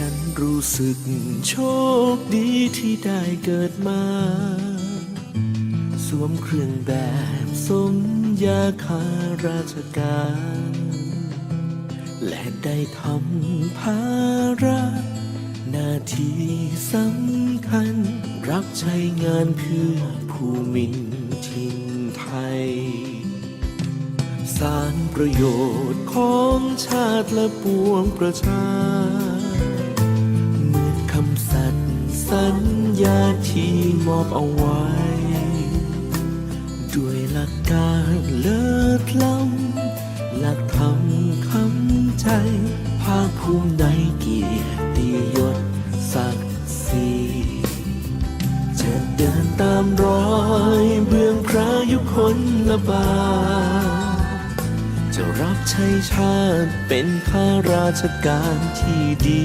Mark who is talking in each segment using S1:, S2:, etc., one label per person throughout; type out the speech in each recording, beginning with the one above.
S1: ฉันรู้สึกโชคดีที่ได้เกิดมา สวมเครื่องแบบสมยาคาราชการ และได้ทำภาระหน้าที่สำคัญ รับใช้งานเพื่อผู้มินทินไทย สารประโยชน์ของชาติและปวงประชา ญาที่มอบเอาไว้ ด้วยหลักการเลิศล้ำหลักธรรมคำใจ ภาคภูมิในเกียรติยศศักดิ์ศรีจะเดินตามรอยเบื้องพระยุคลละบาทจะรับใช้ชาติเป็นข้าราชการที่ดี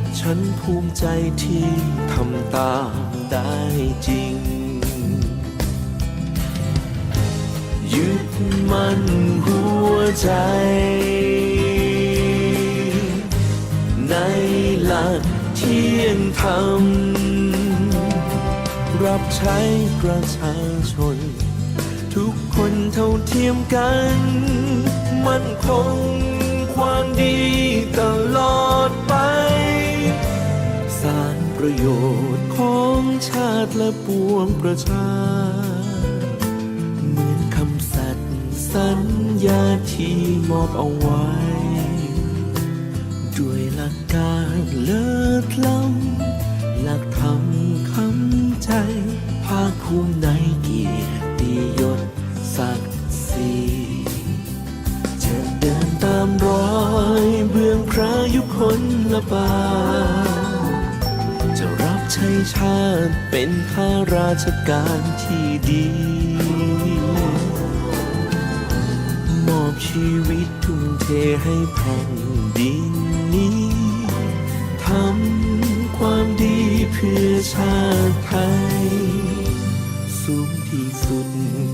S1: ฉันภูมิใจที่ทำตามได้จริง ยึดมั่นหัวใจ ในหลักเที่ยงธรรม รับใช้ประชาชน ทุกคนเท่าเทียมกัน มั่นคงความดี ประโยชน์ของชาติและปวงประชา เหมือนคำสัตย์สัญญาที่มอบเอาไว้ ด้วยหลักการเลิศล้ำหลักธรรมคำใจ ภาคภูมิในเกียรติยศศักดิ์ศรีจะเดินตามรอยเบื้องพระยุคลละบาท ใช้ชาติเป็นข้าราชการที่ดี มอบชีวิตทุ่มเทให้แผ่นดินนี้ทำความดีเพื่อชาติไทย สูงที่สุด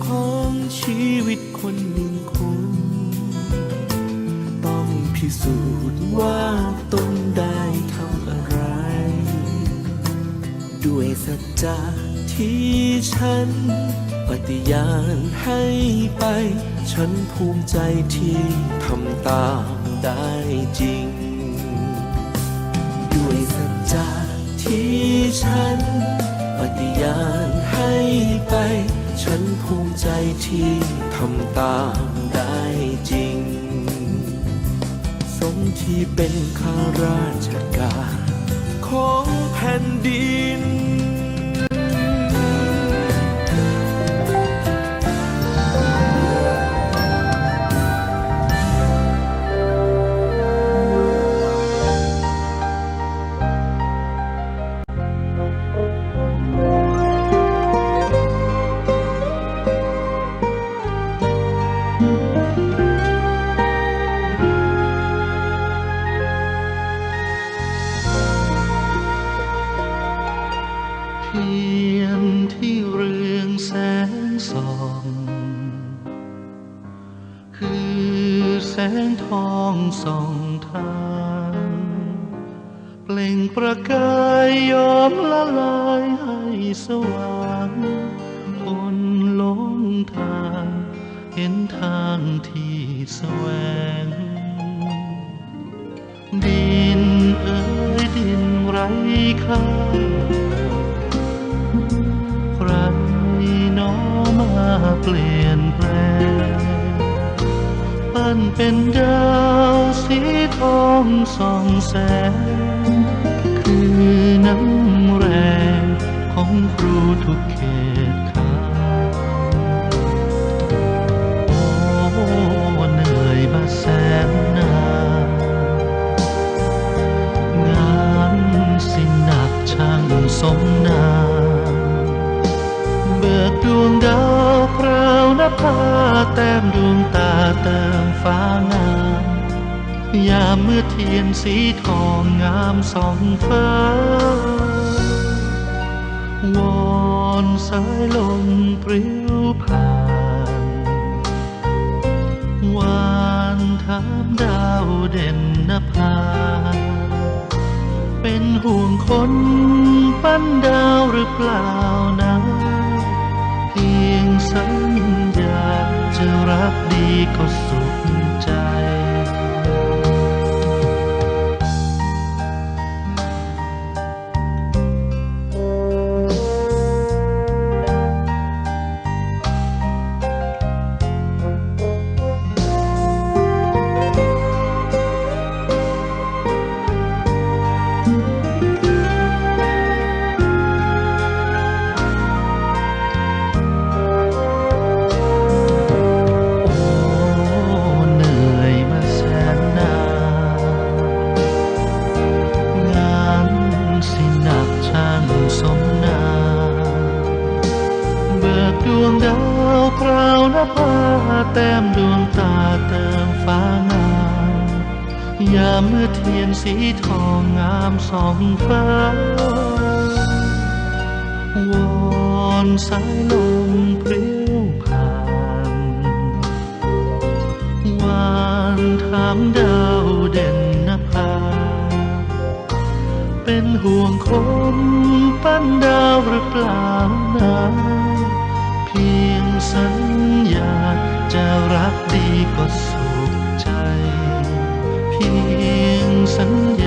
S1: ของชีวิตคนหนึ่งคนต้องพิสูจน์ว่าตนได้ทำอะไร ด้วยสัจจะที่ฉัน ปฏิญาณให้ไป ฉันภูมิใจที่ทำตามได้จริง ด้วยสัจจะที่ฉัน ปฏิญาณให้ไป ฉันภูมิใจที่ทำตามได้จริง สมที่เป็นข้าราชการ ของแผ่นดิน
S2: เทียนที่เรืองแสงส่อง คือแสงทองสองทางเปล่งประกายยอมละลายให้สว่างคนหลงทางเห็นทางที่แสวง ดินเอ๋ยดินไรค่า เปลี่ยนแปลงปั้นเป็นดาวสีทองส่องแสง คือน้ำแรงของครูทุกเขตข ยามเมื่อเทียนสีทองงามส่องฟ้าวอนสายลมปลิวผ่านวานถามดาวเด่นนภา เป็นห่วงคนปั้นดาวหรือเปล่านะ เพียงสัญญาจะรัก เมื่อเทียนสีทองงามสองฟ้าวอนสายลมพริ้วผ่านวานถามดาวเด่นนภาเป็นห่วงคนปั้นดาวหรือเปล่านะเพียงสัญญาจะรักดีก็ส ยง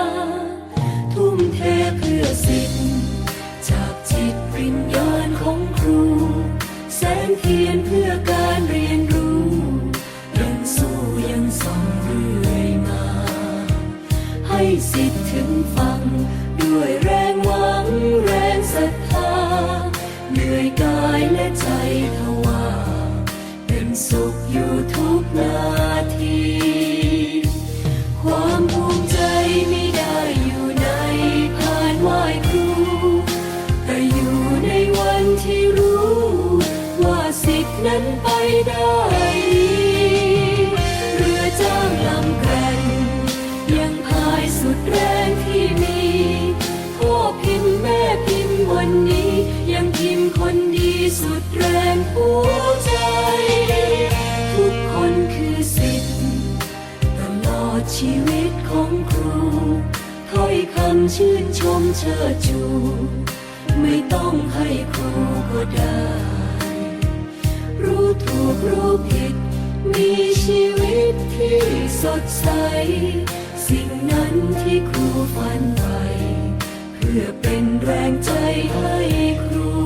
S3: ทว่า เป็นสุขอยู่ทุกนาที ชื่นชมเชิดชู ไม่ต้องให้ครูก็ได้ รู้ถูกรู้ผิด มีชีวิตที่สดใส สิ่งนั้นที่ครูฝันไป เพื่อเป็นแรงใจให้ครู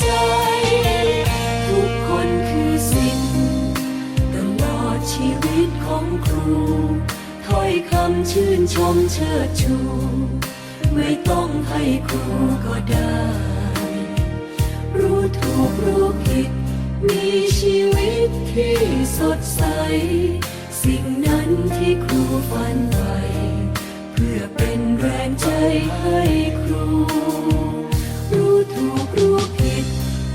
S3: ใจ ทุกคนคือสิ่งตลอดชีวิตของครู ถ้อยคำชื่นชมเชิดชู ไม่ต้องให้ครูก็ได้ รู้ถูกรู้ผิด มีชีวิตที่สดใส สิ่งนั้นที่ครูฝันไว้เพื่อเป็นแรงใจให้ครู ถูกรู้ผิด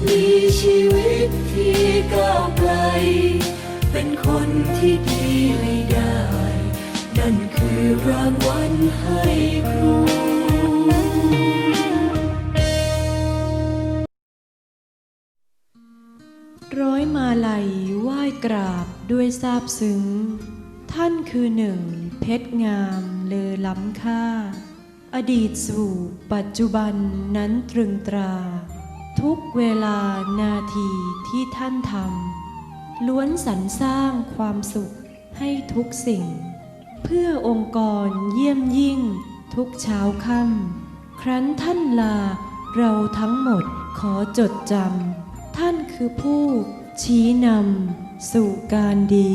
S3: มีชีวิตที่ก้าวไกล เป็นคนที่ดีไม่ได้ นั่นคือรางวัลให้ครู
S4: ร้อยมาลัยไหว้กราบด้วยซาบซึ้ง ท่านคือหนึ่งเพชรงามเลอล้ำค่า อดีตสู่ปัจจุบันนั้นตรึงตรา ทุกเวลานาทีที่ท่านทำล้วนสรรสร้างความสุขให้ทุกสิ่ง เพื่อองค์กรเยี่ยมยิ่งทุกเช้าค่ำครั้นท่านลาเราทั้งหมดขอจดจำท่านคือผู้ชี้นำสู่การดี